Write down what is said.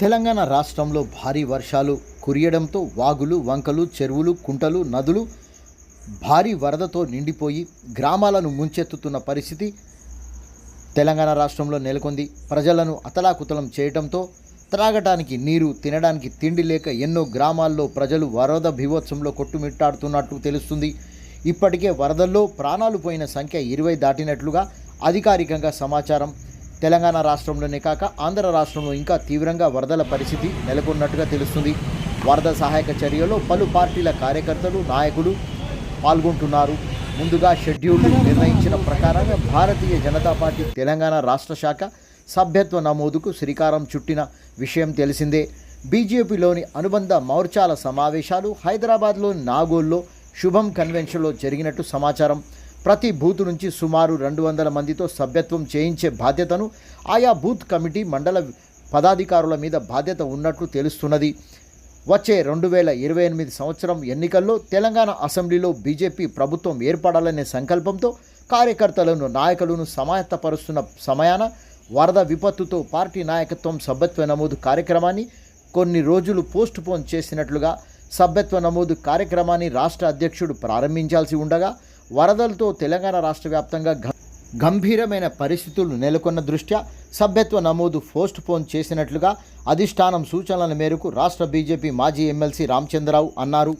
తెలంగాణ రాష్ట్రంలో భారీ వర్షాలు కురియడంతో వాగులు వంకలు చెరువులు కుంటలు నదులు భారీ వరదతో నిండిపోయి గ్రామాలను ముంచెత్తుతున్న పరిస్థితి తెలంగాణ రాష్ట్రంలో నెలకొంది. ప్రజలను అతలాకుతలం చేయడంతో త్రాగటానికి నీరు తినడానికి తిండి లేక ఎన్నో గ్రామాల్లో ప్రజలు వరద బీభత్సంలో కొట్టుమిట్టాడుతున్నట్టు తెలుస్తుంది. ఇప్పటికే వరదల్లో ప్రాణాలు పోయిన సంఖ్య ఇరవై దాటినట్లుగా అధికారికంగా సమాచారం తెలంగాణ రాష్ట్రంలోనే కాక ఆంధ్ర రాష్ట్రంలో ఇంకా తీవ్రంగా వరదల పరిస్థితి నెలకొన్నట్టుగా తెలుస్తుంది. వరద సహాయక చర్యలో పలు పార్టీల కార్యకర్తలు నాయకులు పాల్గొంటున్నారు. ముందుగా షెడ్యూల్ నిర్ణయించిన ప్రకారంగా భారతీయ జనతా పార్టీ తెలంగాణ రాష్ట్ర శాఖ సభ్యత్వ నమోదుకు శ్రీకారం చుట్టిన విషయం తెలిసిందే. బీజేపీలోని అనుబంధ మోర్చాల సమావేశాలు హైదరాబాద్లోని నాగోల్లో శుభం కన్వెన్షన్లో జరిగినట్టు సమాచారం. ప్రతి బూత్ నుంచి సుమారు రెండు వందల మందితో సభ్యత్వం చేయించే బాధ్యతను ఆయా బూత్ కమిటీ మండల పదాధికారుల మీద బాధ్యత ఉన్నట్లు తెలుస్తున్నది. వచ్చే రెండు వేల ఇరవై ఎనిమిది సంవత్సరం ఎన్నికల్లో తెలంగాణ అసెంబ్లీలో బీజేపీ ప్రభుత్వం ఏర్పడాలనే సంకల్పంతో కార్యకర్తలను నాయకులను సమాయత్తపరుస్తున్న సమయాన వరద విపత్తుతో పార్టీ నాయకత్వం సభ్యత్వ నమోదు కార్యక్రమాన్ని కొన్ని రోజులు పోస్ట్ పోన్ చేసినట్లుగా సభ్యత్వ నమోదు కార్యక్రమాన్ని రాష్ట్ర అధ్యక్షుడు ప్రారంభించాల్సి ఉండగా వరదలతో తెలంగాణ రాష్ట్ర వ్యాప్తంగా గంభీరమైన పరిస్థితులు నెలకొన్న దృష్ట్యా సభ్యత్వ నమోదు పోస్ట్ పోన్ చేసినట్లుగా అధిష్టానం సూచనల మేరకు రాష్ట్ర బీజేపీ మాజీ ఎమ్మెల్సీ రామచంద్రరావు అన్నారు.